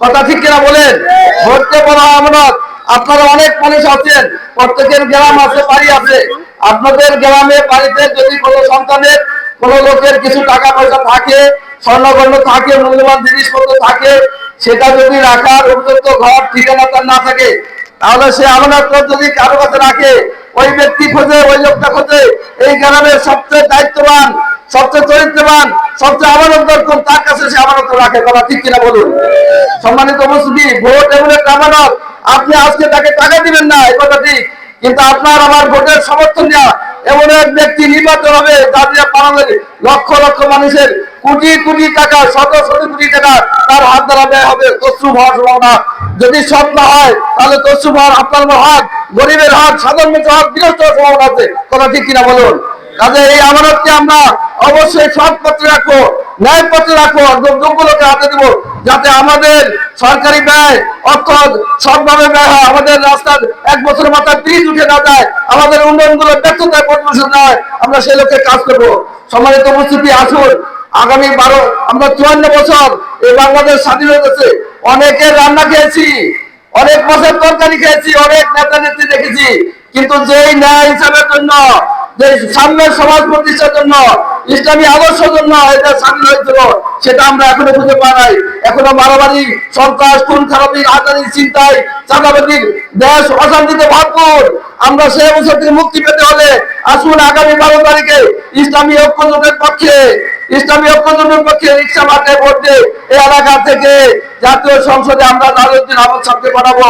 কথা ঠিক কিনা বলেন? ভোটকে বড় আমানত। আপনারা অনেক মানুষ আছেন, প্রত্যেকের গ্রাম আছে, বাড়ি আছে। আপনাদের গ্রামে, বাড়িতে যদি কোনো সন্তানের, কোনো লোকের কিছু টাকা পয়সা থাকে, স্বর্ণগণ্য থাকে, মূল্যবান জিনিসপত্র থাকে, সেটা যদি রাখার উপযুক্ত ঘর, ঠিকানা তার না থাকে, তাহলে সে আমানত যদি কারও কাছে রাখে, ওই ব্যক্তি খোঁজে, ওই লোকটা খোঁজে, এই গ্রামের সবচেয়ে দায়িত্ববান, সবচেয়ে চরিত্রবান, সবচেয়ে আমানত কোন তার আপনি আজকে তাকে টাকা দিবেন না কথা ঠিক। কিন্তু আপনার আমার ভোটের সমর্থন দেওয়া এমন এক ব্যক্তি নির্বাচন হবে যাদের লক্ষ লক্ষ মানুষের কোটি কোটি টাকা, শত শত কোটি টাকা তার হাত দ্বারা ব্যয় হবে। হওয়ার সম্ভাবনা যদি সব না হয়, তাহলে হওয়ার আপনার হাত গরিবের হাত, সাধারণ হাত হওয়ার সম্ভাবনা আছে। কথা ঠিক কিনা বলুন? কাজে এই আমানতকে আমরা অবশ্যই সৎ পত্রে রাখব। ন্যায় পত্রে রাখব যোগ্যলোকে হাতে দিব, যাতে আমাদের সরকারি ব্যয় অর্থ সবভাবে ব্যয় হয়। আমাদের রাস্তার এক বছরের মাথায় ব্রিজ উঠে না যায়, আমাদের উন্নয়নগুলো ব্যর্থতায় পরিবেশন নয় আমরা সেই লক্ষ্যে কাজ করব। সম্মানিত উপস্থিতি, আসুন। আগামী বারো, আমরা চুয়ান্ন বছর এই বাংলাদেশ স্বাধীন হয়েছে অনেকের রান্না খেয়েছি, অনেক বছর তরকারি খেয়েছি, অনেক নেতা নেত্রী দেখেছি। কিন্তু যেই ন্যায় হিসাবের জন্য যে সামনের সমাজ প্রতিষ্ঠার জন্য ইসলামী আদর্শের জন্য এটা স্বাধীন হয়েছিল, সেটা আমরা এখনও খুঁজে পাই নাই। এখনও মারামারি, সন্ত্রাস, খুন, খারাপি আজারি চিন্তায় চাঁদাবাদির দেশ অশান্তিতে ভরপুর। আমরা সে অবস্থা থেকে মুক্তি পেতে হলে আসুন আগামী বারো তারিখে ইসলামী ঐক্যজোটের পক্ষে, ইসলামী ঐক্যজোটের পক্ষে রিক্সা মাঠে ভোট এই এলাকা থেকে জাতীয় সংসদে আমরা নারুদ্দিন আহমদ সাহেবকে পাঠাবো।